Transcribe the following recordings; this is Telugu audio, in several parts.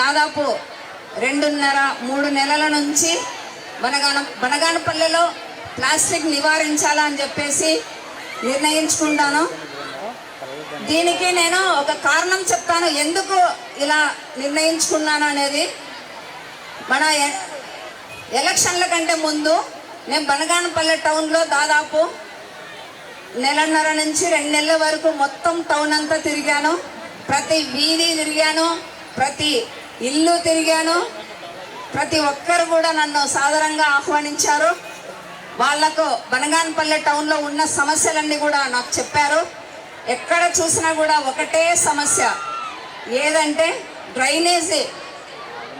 దాదాపు రెండున్నర మూడు నెలల నుంచి బనగాన బనగానపల్లెలో ప్లాస్టిక్ నివారించాలని చెప్పేసి నిర్ణయించుకుంటాను. దీనికి నేను ఒక కారణం చెప్తాను. ఎందుకు ఇలా నిర్ణయించుకున్నాను అనేది మన ఎలక్షన్ల కంటే ముందు నేను బనగానపల్లె టౌన్లో దాదాపు నెలన్నర నుంచి రెండు నెలల వరకు మొత్తం టౌన్ అంతా తిరిగాను. ప్రతి వీధి తిరిగాను. ప్రతి ఇల్లు తిరిగాను. ప్రతి ఒక్కరు కూడా నన్ను సాధారణంగా ఆహ్వానించారు. వాళ్ళకు బనగానపల్లె టౌన్లో ఉన్న సమస్యలన్నీ కూడా నాకు చెప్పారు. ఎక్కడ చూసినా కూడా ఒకటే సమస్య. ఏదంటే డ్రైనేజీ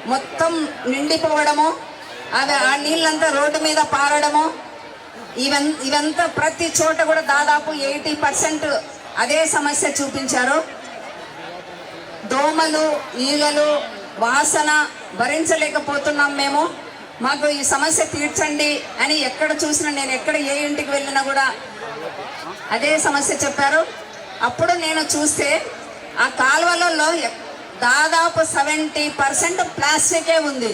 మొత్తం నిండిపోవడము అవి ఆ నీళ్ళంతా రోడ్డు మీద పారడము. ఇవన్ ఇవంతా ప్రతి చోట కూడా దాదాపు ఎయిటీ పర్సెంట్ అదే సమస్య చూపించారు. దోమలు ఈగలు వాసన భరించలేకపోతున్నాం మేము. మాకు ఈ సమస్య తీర్చండి అని ఎక్కడ చూసినా నేను ఎక్కడ ఏ ఇంటికి వెళ్ళినా కూడా అదే సమస్య చెప్పారు. అప్పుడు నేను చూస్తే ఆ కాలువలలో దాదాపు సెవెంటీ పర్సెంట్ ప్లాస్టికే ఉంది.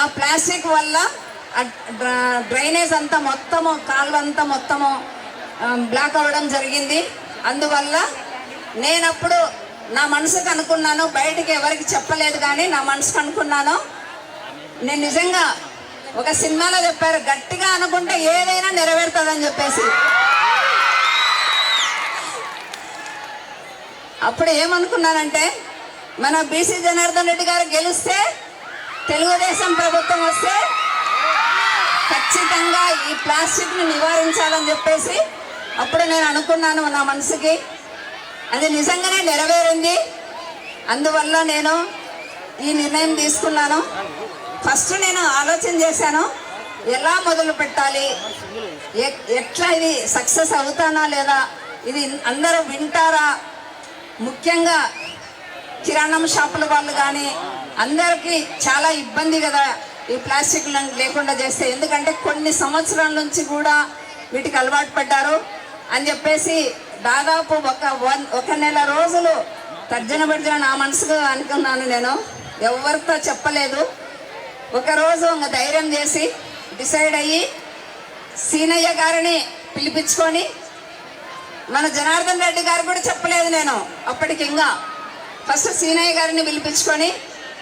ఆ ప్లాస్టిక్ వల్ల డ్రైనేజ్ అంతా మొత్తము కాలువ అంతా మొత్తము బ్లాక్ అవ్వడం జరిగింది. అందువల్ల నేనప్పుడు నా మనసుకు అనుకున్నాను బయటకి ఎవరికి చెప్పలేదు కానీ నా మనసుకు అనుకున్నాను. నేను నిజంగా ఒక సినిమాలో చెప్పారు గట్టిగా అనుకుంటే ఏదైనా నెరవేరుతుందని చెప్పేసి. అప్పుడు ఏమనుకున్నానంటే మన బీసీ జనార్దన్ రెడ్డి గారు గెలిస్తే తెలుగుదేశం ప్రభుత్వం వస్తే ఖచ్చితంగా ఈ ప్లాస్టిక్ని నివారించాలని చెప్పేసి అప్పుడు నేను అనుకున్నాను నా మనసుకి. అది నిజంగానే నెరవేరింది. అందువల్ల నేను ఈ నిర్ణయం తీసుకున్నాను. ఫస్ట్ నేను ఆలోచన చేశాను ఎలా మొదలు పెట్టాలి? ఎట్లా ఇది సక్సెస్ అవుతానా లేదా? ఇది అందరూ వింటారా? ముఖ్యంగా కిరాణం షాపుల వాళ్ళు కానీ అందరికీ చాలా ఇబ్బంది కదా ఈ ప్లాస్టిక్ లేకుండా చేస్తే. ఎందుకంటే కొన్ని సంవత్సరాల నుంచి కూడా వీటికి అలవాటు పడ్డారు. అని చెప్పేసి దాదాపు ఒక వన్ ఒక నెల రోజులు తర్జన భర్జన నా మనసుకు అనుకున్నాను నేను. ఎవరితో చెప్పలేదు. ఒకరోజు ఇంకా ధైర్యం చేసి డిసైడ్ అయ్యి సీనయ్య గారిని పిలిపించుకొని మన జనార్దన్ రెడ్డి గారు కూడా చెప్పలేదు నేను. అప్పటికి ఇంకా. ఫస్ట్ సీనయ్య గారిని పిలిపించుకొని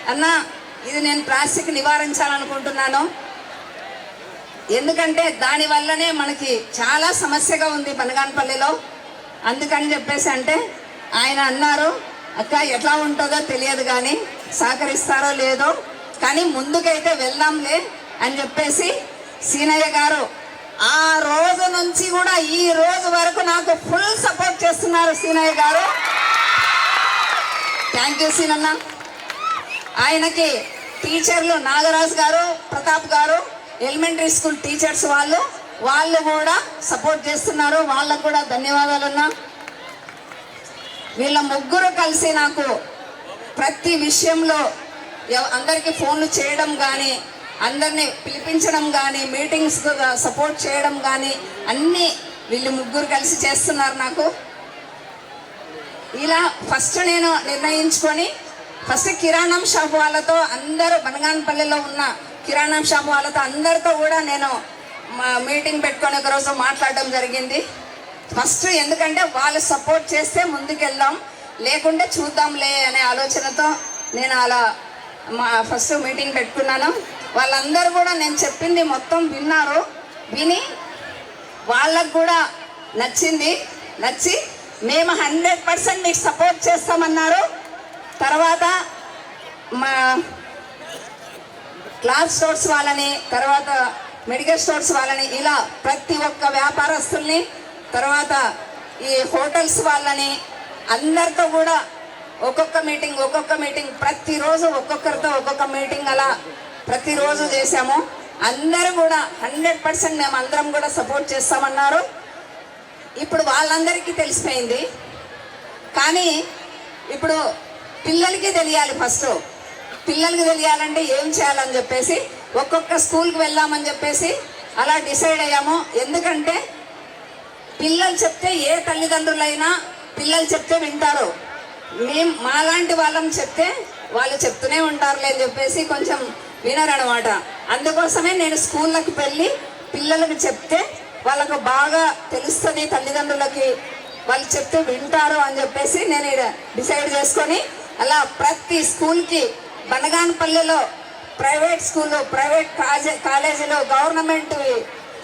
అన్న ఇది నేను ప్లాస్టిక్ నివారించాలనుకుంటున్నాను. ఎందుకంటే దానివల్లనే మనకి చాలా సమస్యగా ఉంది పనగానపల్లిలో అందుకని చెప్పేసి అంటే ఆయన అన్నారు అక్క ఎట్లా ఉంటుందో తెలియదు కానీ సహకరిస్తారో లేదో కానీ ముందుకైతే వెళ్దాంలే అని చెప్పేసి సీనయ్య గారు ఆ రోజు నుంచి కూడా ఈ రోజు వరకు నాకు ఫుల్ సపోర్ట్ చేస్తున్నారు సీనయ్య గారు. థ్యాంక్ యూ సీనన్న. ఆయనకి టీచర్లు నాగరాజు గారు ప్రతాప్ గారు ఎలిమెంటరీ స్కూల్ టీచర్స్ వాళ్ళు వాళ్ళు కూడా సపోర్ట్ చేస్తున్నారు. వాళ్ళకు కూడా ధన్యవాదాలన్నా. వీళ్ళ ముగ్గురు కలిసి నాకు ప్రతి విషయంలో అందరికీ ఫోన్లు చేయడం కానీ అందరినీ పిలిపించడం కానీ మీటింగ్స్ సపోర్ట్ చేయడం కానీ అన్నీ వీళ్ళు ముగ్గురు కలిసి చేస్తున్నారు నాకు. ఇలా ఫస్ట్ నేను నిర్ణయించుకొని ఫస్ట్ కిరాణం షాప్ వాళ్ళతో అందరూ బనగానపల్లిలో ఉన్న కిరాణం షాప్ వాళ్ళతో అందరితో కూడా నేను మీటింగ్ పెట్టుకొని ఒకరోజు మాట్లాడడం జరిగింది. ఫస్ట్ ఎందుకంటే వాళ్ళు సపోర్ట్ చేస్తే ముందుకెళ్దాం లేకుంటే చూద్దాంలే అనే ఆలోచనతో నేను అలా మా ఫస్ట్ మీటింగ్ పెట్టుకున్నాను. వాళ్ళందరూ కూడా నేను చెప్పింది మొత్తం విన్నారు. విని వాళ్ళకు కూడా నచ్చింది. నచ్చి మేము హండ్రెడ్ పర్సెంట్ మీకు సపోర్ట్ చేస్తామన్నారు. తర్వాత మా క్లాత్ స్టోర్స్ వాళ్ళని తర్వాత మెడికల్ స్టోర్స్ వాళ్ళని ఇలా ప్రతి ఒక్క వ్యాపారస్తుల్ని తర్వాత ఈ హోటల్స్ వాళ్ళని అందరితో కూడా ఒక్కొక్క మీటింగ్ ఒక్కొక్క మీటింగ్ ప్రతిరోజు ఒక్కొక్కరితో ఒక్కొక్క మీటింగ్ అలా ప్రతిరోజు చేశాము. అందరూ కూడా హండ్రెడ్ పర్సెంట్ మేము అందరం కూడా సపోర్ట్ చేస్తామన్నారు. ఇప్పుడు వాళ్ళందరికీ తెలిసిపోయింది. కానీ ఇప్పుడు పిల్లలకి తెలియాలి ఫస్ట్. పిల్లలకి తెలియాలంటే ఏం చేయాలని చెప్పేసి ఒక్కొక్క స్కూల్కి వెళ్దామని చెప్పేసి అలా డిసైడ్ అయ్యాము. ఎందుకంటే పిల్లలు చెప్తే ఏ తల్లిదండ్రులైనా పిల్లలు చెప్తే వింటారు. మేము మాలాంటి వాళ్ళం చెప్తే వాళ్ళు చెప్తూనే ఉంటారులే అని చెప్పేసి కొంచెం వినరనమాట. అందుకోసమే నేను స్కూళ్ళకి వెళ్ళి పిల్లలకు చెప్తే వాళ్ళకు బాగా తెలుస్తుంది తల్లిదండ్రులకి వాళ్ళు చెప్తే వింటారు అని చెప్పేసి నేను ఈడ డిసైడ్ చేసుకొని అలా ప్రతి స్కూల్కి బనగానపల్లెలో ప్రైవేట్ స్కూల్ ప్రైవేట్ కాలేజీలు గవర్నమెంట్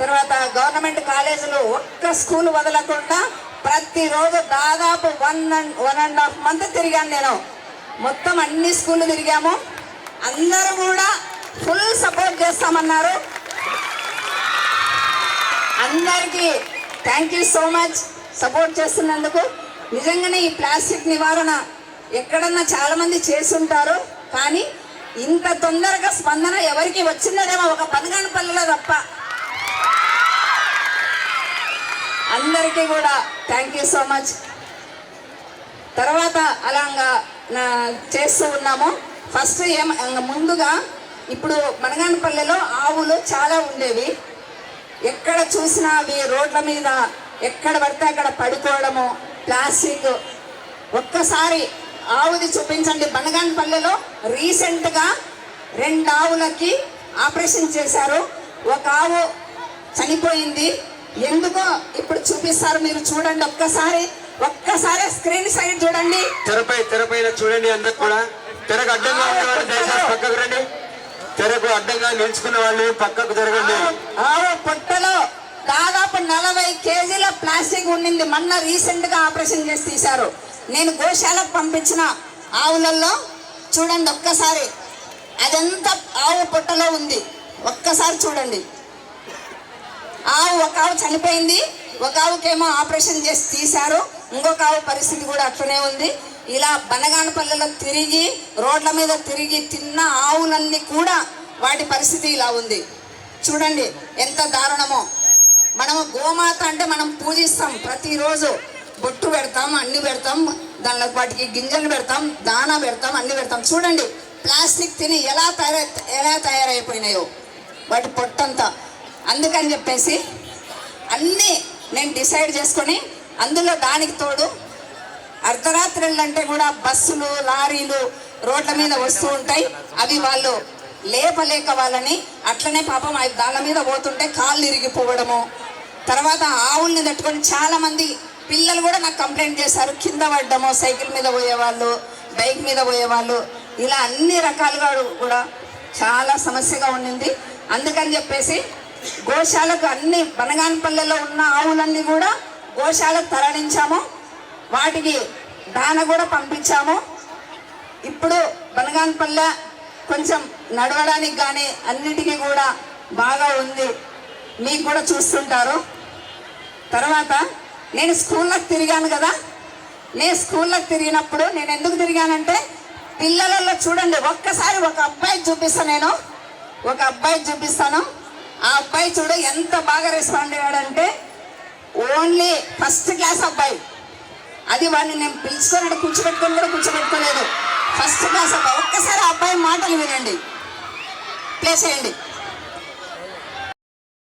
తర్వాత గవర్నమెంట్ కాలేజీలు ఒక్క స్కూల్ వదలకుండా ప్రతిరోజు దాదాపు one and one and half month తిరిగాను నేను. మొత్తం అన్ని స్కూళ్ళు తిరిగాము. అందరూ కూడా ఫుల్ సపోర్ట్ చేస్తామన్నారు. అందరికీ thank you so much support చేస్తున్నందుకు. నిజంగానే ఈ ప్లాస్టిక్ నివారణ ఎక్కడన్నా చాలామంది చేసుంటారు కానీ ఇంత తొందరగా స్పందన ఎవరికి వచ్చిందనేమో ఒక పనగాని పల్లెలో తప్ప. అందరికీ కూడా థ్యాంక్ యూ సో మచ్ తర్వాత అలాగా నా- చేస్తూ ఉన్నాము. ఫస్ట్ ఏం ముందుగా ఇప్పుడు మనగానపల్లెలో ఆవులు చాలా ఉండేవి. ఎక్కడ చూసినా అవి రోడ్ల మీద ఎక్కడ పడితే అక్కడ పడుకోవడము ప్లాస్టిక్. ఒక్కసారి ఆవుది చూపించండి. బనగానపల్లెలో రీసెంట్గా రెండు ఆవులకి ఆపరేషన్ చేశారు. ఒక ఆవు చనిపోయింది. ఎందుకో ఇప్పుడు చూపిస్తారు మీరు చూడండి ఒక్కసారి. ఒక్కసారి స్క్రీన్ సైడ్ చూడండి. తెరపై తెరపైన చూడండి అందరు కూడా. తెరకు అడ్డంగా ఉన్నవాళ్ళు దయచేసి పక్కకు రండి. తెరకు అడ్డంగా నిలుచుకున్న వాళ్ళు పక్కకు జరగండి. ఆవు పొట్టలో దాదాపు నలభై కేజీల ప్లాస్టిక్ ఉండింది మొన్న రీసెంట్గా ఆపరేషన్ చేసి తీశారు. నేను గోశాలకు పంపించిన ఆవులలో చూడండి ఒక్కసారి. అదంతా ఆవు పొట్టలో ఉంది. ఒక్కసారి చూడండి. ఆవు ఒక ఆవు చనిపోయింది. ఒక ఆవుకేమో ఆపరేషన్ చేసి తీశారు. ఇంకొక ఆవు పరిస్థితి కూడా అట్లనే ఉంది. ఇలా బనగానపల్లెలో తిరిగి రోడ్ల మీద తిరిగి తిన్న ఆవులన్నీ కూడా వాటి పరిస్థితి ఇలా ఉంది. చూడండి ఎంత దారుణమో. మనము గోమాత అంటే మనం పూజిస్తాం ప్రతిరోజు. బొట్టు పెడతాం అన్ని పెడతాం దానిలో వాటికి గింజలు పెడతాం దానా పెడతాం అన్ని పెడతాం. చూడండి ప్లాస్టిక్ తిని ఎలా తయారై ఎలా తయారైపోయినాయో వాటి పొట్టంతా. అందుకని చెప్పేసి అన్నీ నేను డిసైడ్ చేసుకొని అందులో దానికి తోడు అర్ధరాత్రులు అంటే కూడా బస్సులు లారీలు రోడ్ల మీద వస్తూ ఉంటాయి. అవి వాళ్ళు లేపలేక వాళ్ళని అట్లనే పాపం దాళ్ళ మీద పోతుంటే కాళ్ళు ఇరిగిపోవడము తర్వాత ఆవుల్ని తట్టుకొని చాలామంది పిల్లలు కూడా నాకు కంప్లైంట్ చేశారు. కింద పడ్డము సైకిల్ మీద పోయేవాళ్ళు బైక్ మీద పోయేవాళ్ళు ఇలా అన్ని రకాలుగా కూడా చాలా సమస్యగా ఉండింది. అందుకని చెప్పేసి గోశాలకు అన్ని బనగానపల్లెలో ఉన్న ఆవులన్నీ కూడా గోశాలకు తరలించాము. వాటికి దాన కూడా పంపించాము. ఇప్పుడు బనగానపల్లె కొంచెం నడవడానికి కానీ అన్నిటికీ కూడా బాగా ఉంది. మీకు కూడా చూస్తుంటారు. తర్వాత నేను స్కూళ్ళకి తిరిగాను కదా? నేను స్కూళ్ళకి తిరిగినప్పుడు నేను ఎందుకు తిరిగానంటే పిల్లలలో చూడండి ఒక్కసారి ఒక అబ్బాయి చూపిస్తాను నేను. ఒక అబ్బాయి చూపిస్తాను. ఆ అబ్బాయి చూడు ఎంత బాగా రెస్పాండ్ అయ్యాడంటే ఓన్లీ ఫస్ట్ క్లాస్ అబ్బాయి. అది వాడిని నేను పిలుచుకొని కూర్చోబెట్టుకొని కూడా కూర్చోబెట్టుకోలేదు. ఫస్ట్ క్లాస్ అబ్బాయి. ఒక్కసారి ఆ అబ్బాయి మాటలు వినండి. ప్లే చేయండి.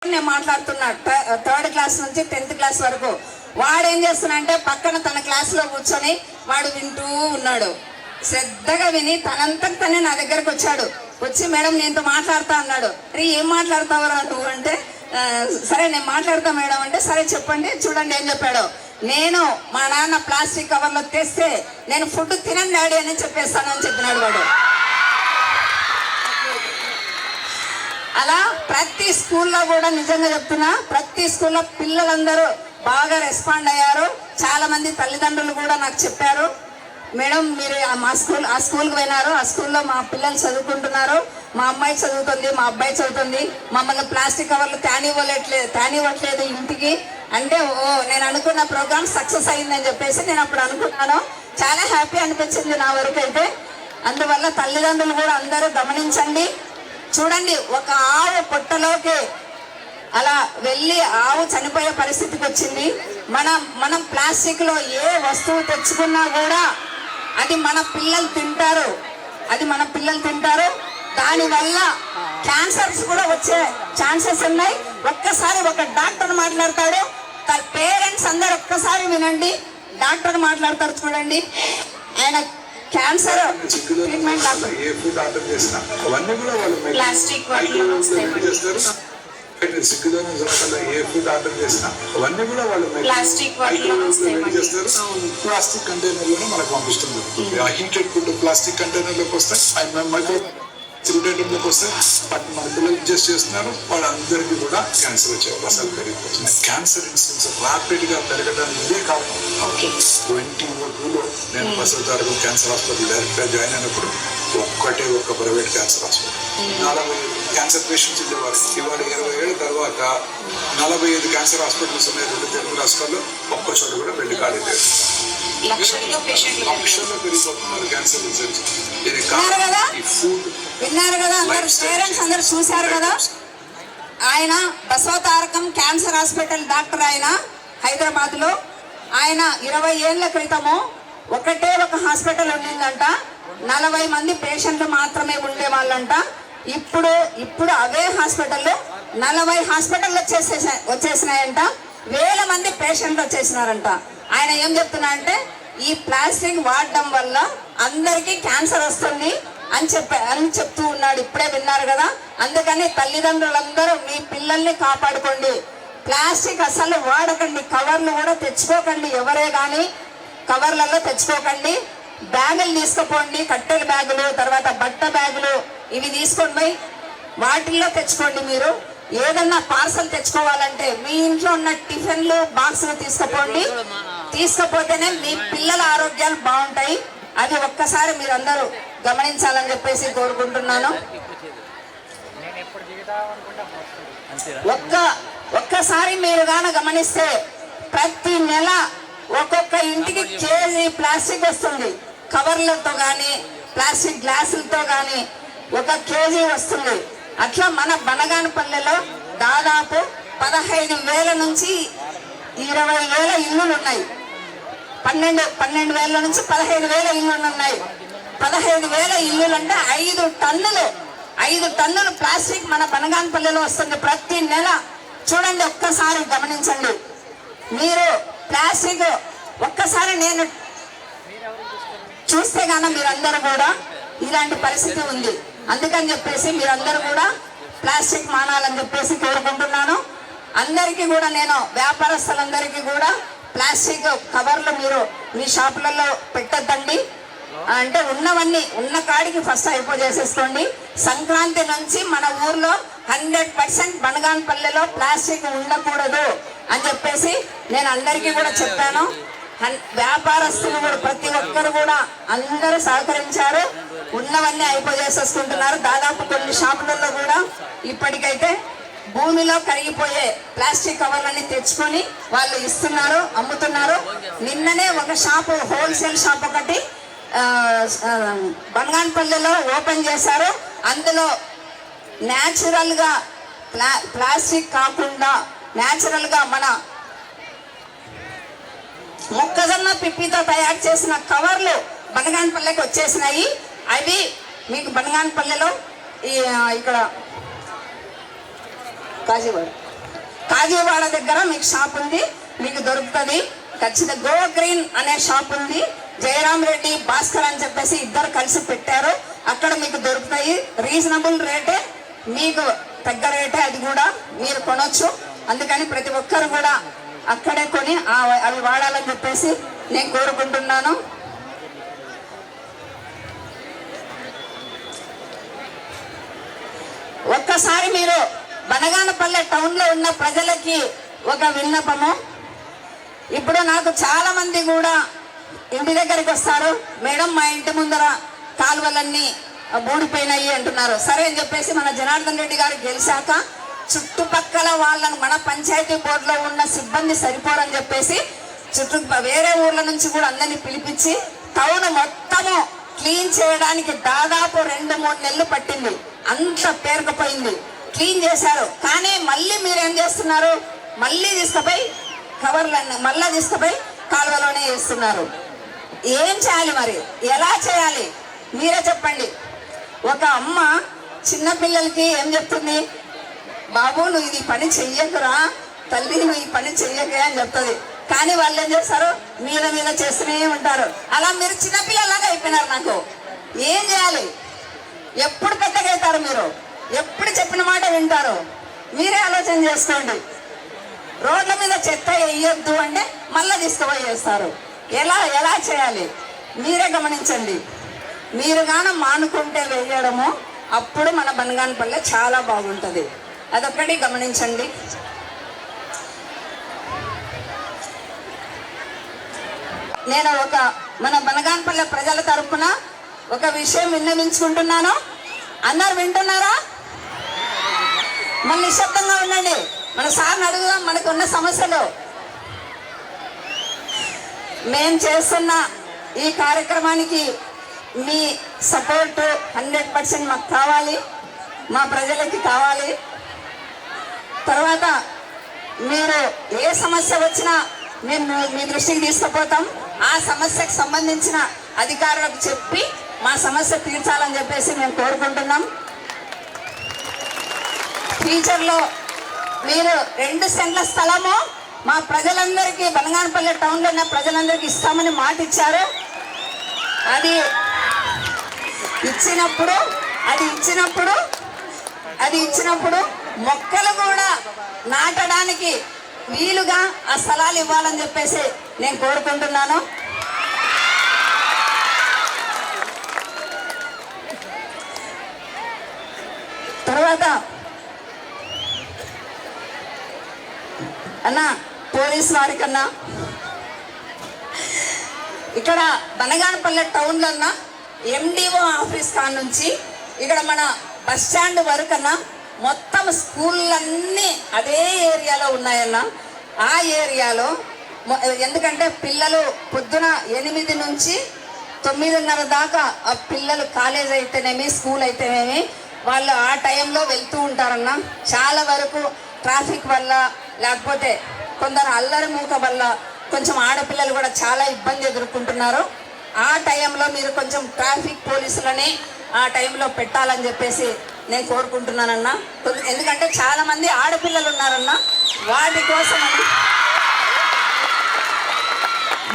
నేను మాట్లాడుతున్నా థర్డ్ క్లాస్ నుంచి టెన్త్ క్లాస్ వరకు. వాడు ఏం పక్కన తన క్లాస్లో కూర్చొని వాడు వింటూ ఉన్నాడు. శ్రద్ధగా విని తనంతకు తనే నా దగ్గరకు వచ్చాడు. వచ్చి మేడం నేనుతో మాట్లాడుతా అన్నాడు. రే ఏం మాట్లాడతావరా నువ్వు అంటే సరే నేను మాట్లాడతా మేడం అంటే సరే చెప్పండి చూడండి ఏం చెప్పాడు. నేను మా నాన్న ప్లాస్టిక్ కవర్లో తెస్తే నేను ఫుడ్ తినను డాడీ అని చెప్పేస్తానని చెప్పినాడు వాడు. అలా ప్రతి స్కూల్లో కూడా నిజంగా చెప్తున్నా ప్రతి స్కూల్లో పిల్లలందరూ బాగా రెస్పాండ్ అయ్యారు. చాలా మంది తల్లిదండ్రులు కూడా నాకు చెప్పారు మేడం మీరు మా స్కూల్ ఆ స్కూల్కి పోయినారు. ఆ స్కూల్లో మా పిల్లలు చదువుకుంటున్నారు. మా అమ్మాయి చదువుతుంది మా అబ్బాయి చదువుతుంది. మమ్మల్ని ప్లాస్టిక్ కవర్లు తానివ్వలేట్లేదు తానివ్వట్లేదు ఇంటికి. అంటే ఓ నేను అనుకున్న ప్రోగ్రామ్ సక్సెస్ అయిందని చెప్పేసి నేను అప్పుడు అనుకున్నాను. చాలా హ్యాపీ అనిపించింది నా వరకు అయితే. అందువల్ల తల్లిదండ్రులు కూడా అందరూ గమనించండి. చూడండి ఒక ఆవు పొట్టలోకి అలా వెళ్ళి ఆవు చనిపోయే పరిస్థితికి వచ్చింది. మనం మనం ప్లాస్టిక్లో ఏ వస్తువు తెచ్చుకున్నా కూడా అది మన పిల్లలు తింటారు. అది మన పిల్లలు తింటారు. దానివల్ల క్యాన్సర్స్ కూడా వచ్చే ఛాన్సెస్ ఉన్నాయి. ఒక్కసారి ఒక డాక్టర్ మాట్లాడతాడు. పేరెంట్స్ అందరు ఒక్కసారి వినండి. డాక్టర్ మాట్లాడతారు చూడండి. ఆయన క్యాన్సర్ ట్రీట్మెంట్ ప్లాస్టిక్ వాటిలో సిగ్గుదనం జరగకుండా ఏ ఫుడ్ ఆర్డర్ చేసినా అవన్నీ కూడా వాళ్ళు ప్లాస్టిక్ చేస్తారు. ప్లాస్టిక్ కంటైనర్లను మనకు పంపిస్తుంది. ఆ హీటెడ్ ఫుడ్ ప్లాస్టిక్ కంటైనర్లోకి వస్తాయి మైక్రో సిలిండర్లోకి వస్తాయి వాటిని మన పిల్లలు ఇంజెస్ట్ చేస్తున్నారు. వాళ్ళందరికీ కూడా క్యాన్సర్ వచ్చే అవకాశాలు పెరిగిపోతున్నాయి. క్యాన్సర్ ఇన్సిడెన్స్ ర్యాపిడ్గా పెరగడానికి ఇదే కారణం. ట్వంటీ టూలో నేను బసవ తారకం క్యాన్సర్ హాస్పిటల్ డైరెక్ట్గా జాయిన్ అయినప్పుడు ఒక్కటే ఒక్క ప్రైవేట్ క్యాన్సర్ హాస్పిటల్ నలభై క్యాన్సర్ పేషెంట్స్ ఉండేవారు ఇవాళ ఇరవై ఏళ్ళ తర్వాత నలభై ఐదు క్యాన్సర్ హాస్పిటల్స్ ఉన్నాయి రెండు తెలుగు రాష్ట్రాల్లో. ఒక్క చోట కూడా బెడ్ ఖాళీ లేదు లక్షల్లో పేషెంట్లు లక్షల్లో పెరిగిపోతున్నారు క్యాన్సర్ రిజల్ట్స్ దీనికి విన్నారు కదా? కారణం ఈ ఫుడ్ విన్నారు కదా? అందరు పేరెంట్స్ అందరు చూశారు కదా? ఆయన బసవతారకం క్యాన్సర్ హాస్పిటల్ డాక్టర్ ఆయన హైదరాబాద్లో ఆయన ఇరవై ఏళ్ళ క్రితము ఒకటే ఒక హాస్పిటల్ ఉండిందంట. నలభై మంది పేషెంట్లు మాత్రమే ఉండే వాళ్ళంట ఇప్పుడు ఇప్పుడు అవే హాస్పిటల్లో నలభై హాస్పిటల్ వచ్చేసే వచ్చేసినాయంట. వేల మంది పేషెంట్లు వచ్చేసినారంట. ఆయన ఏం చెప్తున్నా అంటే ఈ ప్లాస్టిక్ వాడడం వల్ల అందరికీ క్యాన్సర్ వస్తుంది అని చెప్ప అని చెప్తూ ఉన్నాడు. ఇప్పుడే విన్నారు కదా. అందుకని తల్లిదండ్రులందరూ మీ పిల్లల్ని కాపాడుకోండి. ప్లాస్టిక్ అసలు వాడకండి. కవర్లు కూడా తెచ్చుకోకండి. ఎవరే కానీ కవర్లలో తెచ్చుకోకండి. బ్యాగులు తీసుకుపోండి. కట్టెల బ్యాగులు తర్వాత బట్ట బ్యాగులు ఇవి తీసుకొని పోయి వాటిల్లో తెచ్చుకోండి మీరు. ఏదన్నా పార్సల్ తెచ్చుకోవాలంటే మీ ఇంట్లో ఉన్న టిఫిన్లు బాక్సులు తీసుకుపోండి. తీసుకపోతేనే మీ పిల్లల ఆరోగ్యాలు బాగుంటాయి. అది ఒక్కసారి మీరందరూ గమనించాలని చెప్పేసి కోరుకుంటున్నాను. ఒక్క ఒక్కసారి మీరు గాన గమనిస్తే ప్రతి నెల ఒక్కొక్క ఇంటికి కేజీ ప్లాస్టిక్ వస్తుంది. కవర్లతో కానీ ప్లాస్టిక్ గ్లాసులతో కానీ ఒక కేజీ వస్తున్నాయి. అట్లా మన బనగానపల్లెలో దాదాపు పదహైదు వేల నుంచి ఇరవై వేల ఇల్లులు ఉన్నాయి పన్నెండు పన్నెండు వేల నుంచి పదహైదు వేల ఇల్లులు ఉన్నాయి పదహైదు వేల ఇల్లులు అంటే ఐదు టన్నులు ఐదు టన్నులు ప్లాస్టిక్ మన బనగానపల్లెలో వస్తుంది ప్రతి నెల. చూడండి ఒక్కసారి గమనించండి. మీరు ప్లాస్టిక్ ఒక్కసారి నేను చూస్తే గాన మీరందరూ కూడా ఇలాంటి పరిస్థితి ఉంది. అందుకని చెప్పేసి మీరందరూ కూడా ప్లాస్టిక్ మానాలని చెప్పేసి కోరుకుంటున్నాను. అందరికీ కూడా నేను వ్యాపారస్తులందరికీ కూడా ప్లాస్టిక్ కవర్లు మీరు మీ షాపులలో పెట్టద్దండి. అంటే ఉన్నవన్నీ ఉన్న కాడికి ఫస్ట్ అయిపో చేసేసుకోండి. సంక్రాంతి నుంచి మన ఊర్లో హండ్రెడ్ పర్సెంట్ బనగానపల్లెలో ప్లాస్టిక్ ఉండకూడదు అని చెప్పేసి నేను అందరికీ కూడా చెప్పాను. వ్యాపారస్తులు కూడా ప్రతి ఒక్కరు కూడా అందరూ సహకరించారు. ఉన్నవన్నీ అయిపోయేసేసుకుంటున్నారు. దాదాపు కొన్ని షాపులలో కూడా ఇప్పటికైతే భూమిలో కరిగిపోయే ప్లాస్టిక్ కవర్లన్నీ తెచ్చుకొని వాళ్ళు ఇస్తున్నారు అమ్ముతున్నారు. నిన్ననే ఒక షాపు హోల్సేల్ షాప్ ఒకటి ఆ, బంగాన్పల్లిలో ఓపెన్ చేశారు. అందులో న్యాచురల్గా ప్లా ప్లాస్టిక్ కాకుండా న్యాచురల్గా మన మొక్కజొన్న పిప్పితో తయారు చేసిన కవర్లు బనగానపల్లెకి వచ్చేసినాయి. అవి మీకు బనగానపల్లెలో ఈ ఇక్కడ కాజీవాడ. కాజీవాడ దగ్గర మీకు షాప్ ఉంది మీకు దొరుకుతుంది. ఖచ్చితంగా గో గ్రీన్ అనే షాప్ ఉంది. జయరామ్ రెడ్డి భాస్కర్ అని చెప్పేసి ఇద్దరు కలిసి పెట్టారు. అక్కడ మీకు దొరుకుతాయి. రీజనబుల్ రేటే మీకు తగ్గ రేటే అది కూడా మీరు కొనొచ్చు. అందుకని ప్రతి ఒక్కరు కూడా అక్కడే కొని అవి వాడాలని చెప్పేసి నేను కోరుకుంటున్నాను. ఒక్కసారి మీరు బనగానపల్లె టౌన్లో ఉన్న ప్రజలకి ఒక విన్నపము. ఇప్పుడు నాకు చాలా మంది కూడా ఇంటి దగ్గరికి వస్తారు. మేడం మా ఇంటి ముందర కాలువలన్నీ బూడిపోయినాయి అంటున్నారు. సరే అని చెప్పేసి మన జనార్దన్ రెడ్డి గారు గెలిచాక చుట్టుపక్కల వాళ్ళను మన పంచాయతీ బోర్డులో ఉన్న సిబ్బంది సరిపోరని చెప్పేసి చుట్టూ వేరే ఊర్ల నుంచి కూడా అందరినీ పిలిపించి టౌన్ మొత్తము క్లీన్ చేయడానికి దాదాపు రెండు మూడు నెలలు పట్టింది. అంత పేరుకుపోయింది. క్లీన్ చేశారు. కానీ మళ్ళీ మీరు ఏం చేస్తున్నారు? మళ్ళీ తీసుకుపోయి కవర్లన్నీ మళ్ళా తీసుకుపోయి కాలువలోనే వేస్తున్నారు. ఏం చేయాలి మరి? ఎలా చేయాలి? మీరే చెప్పండి. ఒక అమ్మ చిన్నపిల్లలకి ఏం చెప్తుంది? బాబు నువ్వు ఇది పని చెయ్యకురా. తల్లి నువ్వు ఈ పని చెయ్యకే అని చెప్తుంది. కానీ వాళ్ళు ఏం చేస్తారు? మీద మీద చేస్తూనే ఉంటారు. అలా మీరు చిన్నపిల్లలాగా అయిపోయినారు నాకు. ఏం చేయాలి? ఎప్పుడు పెద్దగా అవుతారు మీరు? ఎప్పుడు చెప్పిన మాట వింటారు? మీరే ఆలోచన చేసుకోండి. రోడ్ల మీద చెత్త వేయొద్దు అంటే మళ్ళీ తీసుకుపోయి చేస్తారు ఎలా ఎలా చేయాలి? మీరే గమనించండి. మీరు గాన మానుకుంటే వేయడము అప్పుడు మన బనగానపల్లె చాలా బాగుంటుంది. అదొక్కటి గమనించండి. నేను ఒక మన బనగాన్పల్లె ప్రజల తరఫున ఒక విషయం విన్నవించుకుంటున్నాను. అందరు వింటున్నారా? మన నిశ్శబ్దంగా ఉండండి. మన సార్ని అడుగుదాం మనకు ఉన్న సమస్యలు. మేం చేస్తున్న ఈ కార్యక్రమానికి మీ సపోర్ట్ హండ్రెడ్ పర్సెంట్ మాకు కావాలి. మా ప్రజలకి కావాలి. తర్వాత మీరు ఏ సమస్య వచ్చినా మేము మీ దృష్టికి తీసుకుపోతాం. ఆ సమస్యకు సంబంధించిన అధికారులకు చెప్పి మా సమస్య తీర్చాలని చెప్పేసి మేము కోరుకుంటున్నాం. ఫ్యూచర్లో మీరు రెండు సెంట్ల స్థలము మా ప్రజలందరికీ బనగానపల్లి టౌన్లో ఉన్న ప్రజలందరికీ ఇస్తామని మాట ఇచ్చారు. అది ఇచ్చినప్పుడు అది ఇచ్చినప్పుడు అది ఇచ్చినప్పుడు మొక్కలు కూడా నాటడానికి వీలుగా ఆ స్థలాలు ఇవ్వాలని చెప్పేసి నేను కోరుకుంటున్నాను. తర్వాత అన్న పోలీస్ వారికన్నా. ఇక్కడ బనగానపల్లె టౌన్లో ఉన్న ఎండిఓ ఆఫీస్ కాడ నుంచి ఇక్కడ మన బస్ స్టాండ్ వరకన్నా మొత్తం స్కూళ్ళన్నీ అదే ఏరియాలో ఉన్నాయన్న. ఆ ఏరియాలో ఎందుకంటే పిల్లలు పొద్దున ఎనిమిది నుంచి తొమ్మిదిన్నర దాకా ఆ పిల్లలు కాలేజ్ అయితేనేమి స్కూల్ అయితేనేమి వాళ్ళు ఆ టైంలో వెళ్తూ ఉంటారన్న. చాలా వరకు ట్రాఫిక్ వల్ల లేకపోతే కొందరు అల్లరి మూక వల్ల కొంచెం ఆడపిల్లలు కూడా చాలా ఇబ్బంది ఎదుర్కొంటున్నారు. ఆ టైంలో మీరు కొంచెం ట్రాఫిక్ పోలీసులని ఆ టైంలో పెట్టాలని చెప్పేసి నేను కోరుకుంటున్నానన్నా. ఎందుకంటే చాలామంది ఆడపిల్లలు ఉన్నారన్నా. వాటి కోసం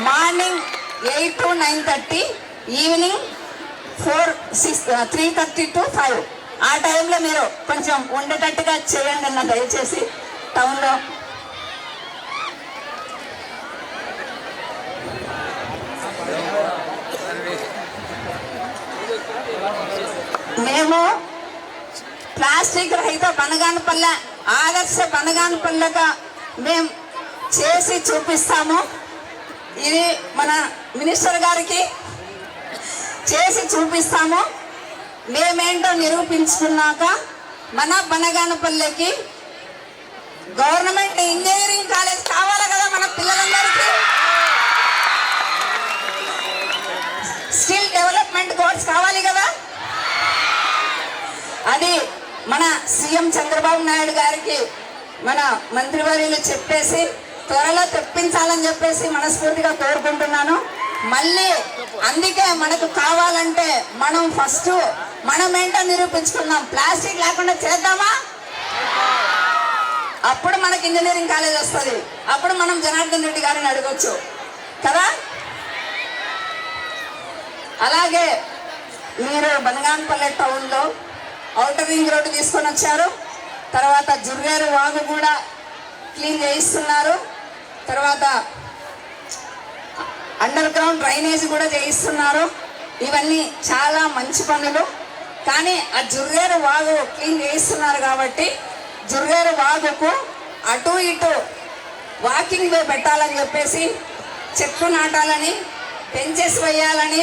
morning eight to nine thirty evening four six three thirty to five. ఆ టైంలో మీరు కొంచెం ఉండేటట్టుగా చేయండి అన్న దయచేసి టౌన్లో. మేము ప్లాస్టిక్ రహిత బనగానపల్లె ఆదర్శ బనగానపల్లెగా మేము చేసి చూపిస్తాము. ఇది మన మినిస్టర్ గారికి చేసి చూపిస్తాము. మేమేంటో నిరూపించుకున్నాక మన బనగానపల్లెకి గవర్నమెంట్ ఇంజనీరింగ్ కాలేజ్ కావాలి కదా మన పిల్లలందరికీ? స్కిల్ డెవలప్మెంట్ కోర్స్ కావాలి కదా? అది మన సీఎం చంద్రబాబు నాయుడు గారికి మన మంత్రివర్యులు చెప్పేసి త్వరలో తెప్పించాలని చెప్పేసి మనస్ఫూర్తిగా కోరుకుంటున్నాను. మళ్ళీ అందుకే మనకు కావాలంటే మనం ఫస్ట్ మనం ఏంటో నిరూపించుకుందాం. ప్లాస్టిక్ లేకుండా చేద్దామా? అప్పుడు మనకి ఇంజనీరింగ్ కాలేజ్ వస్తుంది. అప్పుడు మనం జనార్దన్ రెడ్డి గారిని అడగొచ్చు. కదా? అలాగే మీరు బనగానపల్లె టౌన్లో ఔటర్ రింగ్ రోడ్డు తీసుకొని వచ్చారు. తర్వాత జుర్రేరు వాగు కూడా క్లీన్ చేయిస్తున్నారు. తర్వాత అండర్ గ్రౌండ్ డ్రైనేజ్ కూడా చేయిస్తున్నారు. ఇవన్నీ చాలా మంచి పనులు. కానీ ఆ జుర్రేరు వాగు క్లీన్ చేయిస్తున్నారు కాబట్టి జుర్రేరు వాగుకు అటు ఇటు వాకింగ్ వే పెట్టాలని చెప్పేసి చెట్లు నాటాలని పెంచెస్ వేయాలని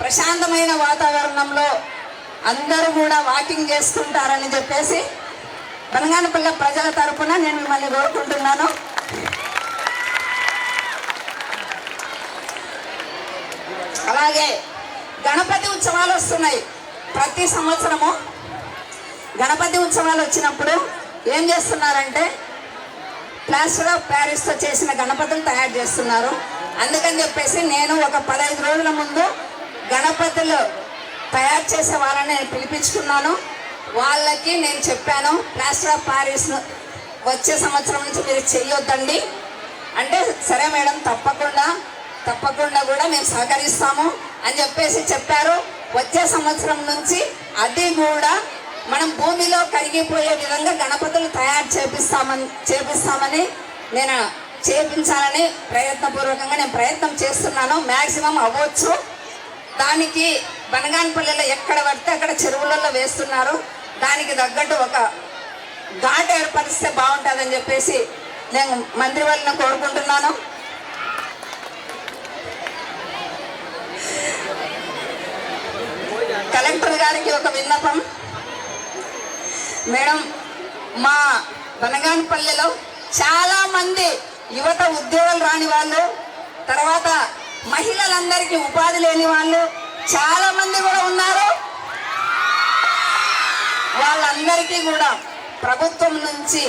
ప్రశాంతమైన వాతావరణంలో అందరూ కూడా వాకింగ్ చేసుకుంటారని చెప్పేసి బనగానపల్లె ప్రజల తరపున నేను మిమ్మల్ని కోరుకుంటున్నాను. అలాగే గణపతి ఉత్సవాలు వస్తున్నాయి ప్రతి సంవత్సరము. గణపతి ఉత్సవాలు వచ్చినప్పుడు ఏం చేస్తున్నారంటే ప్లాస్టర్ ఆఫ్ ప్యారిస్తో చేసిన గణపతులు తయారు చేస్తున్నారు. అందుకని చెప్పేసి నేను ఒక పదహైదు రోజుల ముందు గణపతులు తయారు చేసే వాళ్ళని నేను పిలిపించుకున్నాను. వాళ్ళకి నేను చెప్పాను ప్లాస్టర్ ఆఫ్ ప్యారిస్ వచ్చే సంవత్సరం నుంచి మీరు చెయ్యొద్దండి. అంటే సరే మేడం తప్పకుండా తప్పకుండా కూడా మేము సహకరిస్తాము అని చెప్పేసి చెప్పారు. వచ్చే సంవత్సరం నుంచి అది కూడా మనం భూమిలో కరిగిపోయే విధంగా గణపతులు తయారు చేపిస్తామని చేపిస్తామని నేను చేపించాలని ప్రయత్నపూర్వకంగా నేను ప్రయత్నం చేస్తున్నాను. మ్యాక్సిమం అవ్వచ్చు. దానికి బనగానపల్లిలో ఎక్కడ పడితే అక్కడ చెరువులలో వేస్తున్నారు. దానికి తగ్గట్టు ఒక ఘాట్ ఏర్పరిస్తే బాగుంటుందని చెప్పేసి నేను మంత్రి వాళ్ళని కోరుకుంటున్నాను. కలెక్టర్ గారికి ఒక విన్నపం. మేడం మా బనగానపల్లిలో చాలామంది యువత ఉద్యోగాలు రాని వాళ్ళు తర్వాత మహిళలందరికీ ఉపాధి లేని వాళ్ళు చాలా మంది కూడా ఉన్నారు. వాళ్ళందరికీ కూడా ప్రభుత్వం నుంచి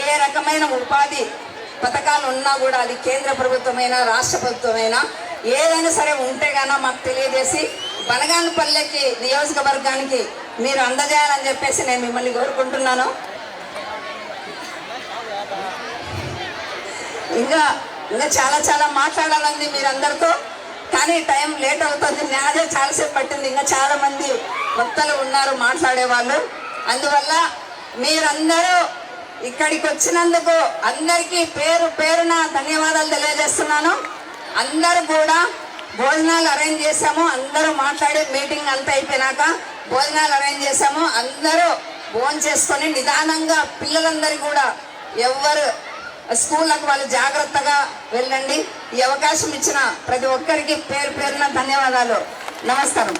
ఏ రకమైన ఉపాధి పథకాలు ఉన్నా కూడా అది కేంద్ర ప్రభుత్వమైనా రాష్ట్ర ప్రభుత్వమైనా ఏదైనా సరే ఉంటే గానా మాకు తెలియజేసి బనగానపల్లెకి నియోజకవర్గానికి మీరు అందజేయాలని చెప్పేసి నేను మిమ్మల్ని కోరుకుంటున్నాను. ఇంకా ఇంకా చాలా చాలా మాట్లాడాలండి మీరందరితో. కానీ టైం లేట్ అవుతుంది. నాదే చాలాసేపు పట్టింది. ఇంకా చాలా మంది వక్తలు ఉన్నారు మాట్లాడే వాళ్ళు. అందువల్ల మీరందరూ ఇక్కడికి వచ్చినందుకు అందరికీ పేరు పేరున ధన్యవాదాలు తెలియజేస్తున్నాను. అందరూ కూడా భోజనాలు అరేంజ్ చేశాము. అందరూ మాట్లాడే మీటింగ్ అంతా అయిపోయినాక భోజనాలు అరేంజ్ చేశాము. అందరూ భోజనం చేసుకొని నిదానంగా పిల్లలందరూ కూడా ఎవ్వరు స్కూళ్ళకు వాళ్ళు జాగ్రత్తగా వెళ్ళండి. ఈ అవకాశం ఇచ్చిన ప్రతి ఒక్కరికి పేరు పేరున ధన్యవాదాలు. నమస్కారం.